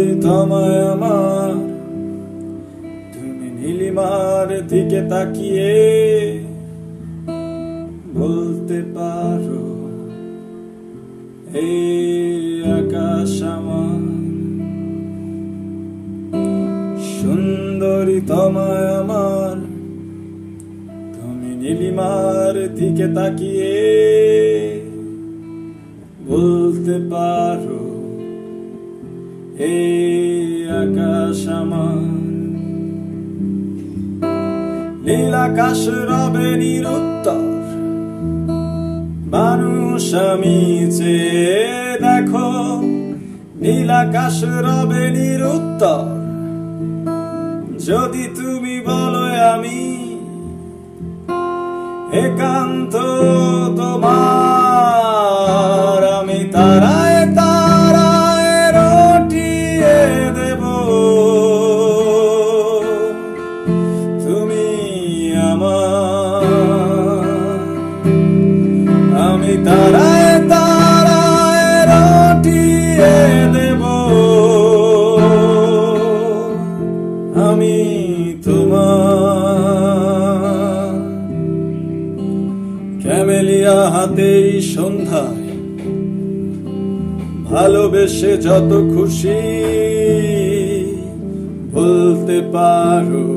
সুন্দরী তোমায় আমার। তুমি নীলিমার দিকে তাকিয়ে বলতে পারো, এই আকাশ আমার। সুন্দরী তোমায় আমার। তুমি নীলিমার দিকে তাকিয়ে বলতে পারো এই আকাশ আমার। মানুষ আমি দেখো, নীল আকাশ রবে নিরুত্তর। যদি তুমি বলো আমি একান্ত তোমার আমি তোমার ক্যামেলিয়া হাতেই ভালোবেসে যত খুশি বলতে পারো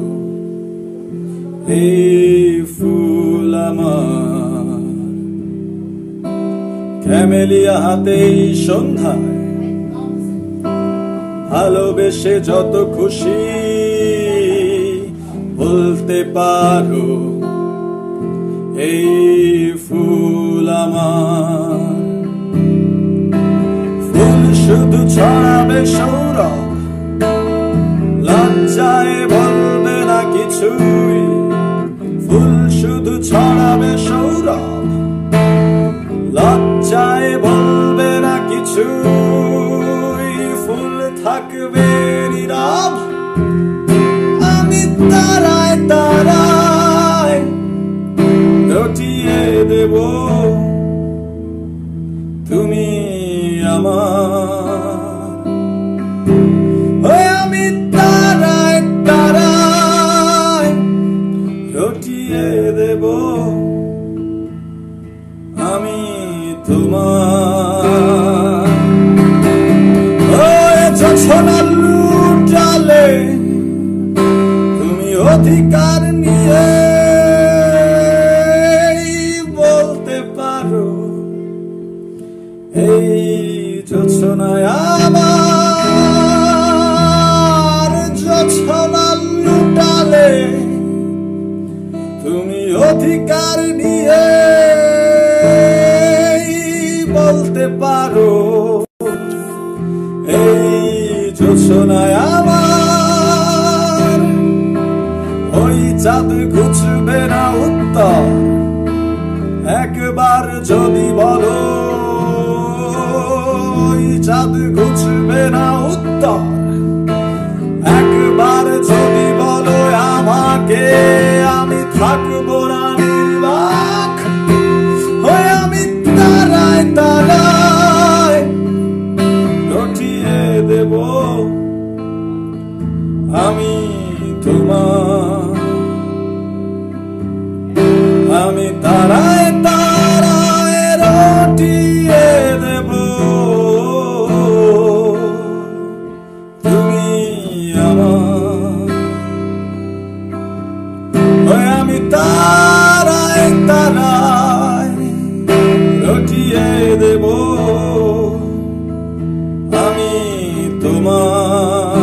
এই ফুল আমার। ক্যামেলিয়া হাতেই সন্ধ্যায় ভালোবেসে যত খুশি বলতে পারো, এই ফুল আমার। ফুল শুধু ছড়াবে সৌরভ, লজ্জায় বলবে না কিছুই। ফুল শুধু ছড়াবে সৌরভ লজ্জায় বলবে না কিছু ফুল থাকবে নীরব। আমি তারায় তারায় রটিয়ে দেব। তুমি আমার। আমি তারায় তারায় রটিয়ে দেব। ওই লুটালে তুমি অধিকার নিয়ে বলতে পারো। এই যোছনায় আমার যোছনা লুটালে তুমি অধিকার নিয়ে বলতে পারো। যোছনায় আমার ওই চাঁদ ঘুচবে না উত্তর। একবার যদি বলো, ওই চাঁদ ঘুচবে না উত্তর। একবার যদি বলো আমাকে। আমি তারায় তারায় রটিয়ে দেব তুমি আমার। আমি তারায় তারায় রটিয়ে দেব আমি তোমার।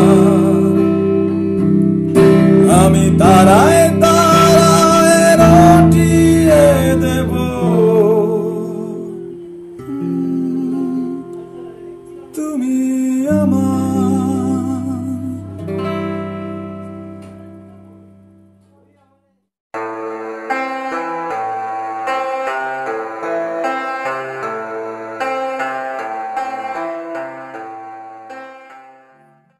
আমি তারায় তুমি আমার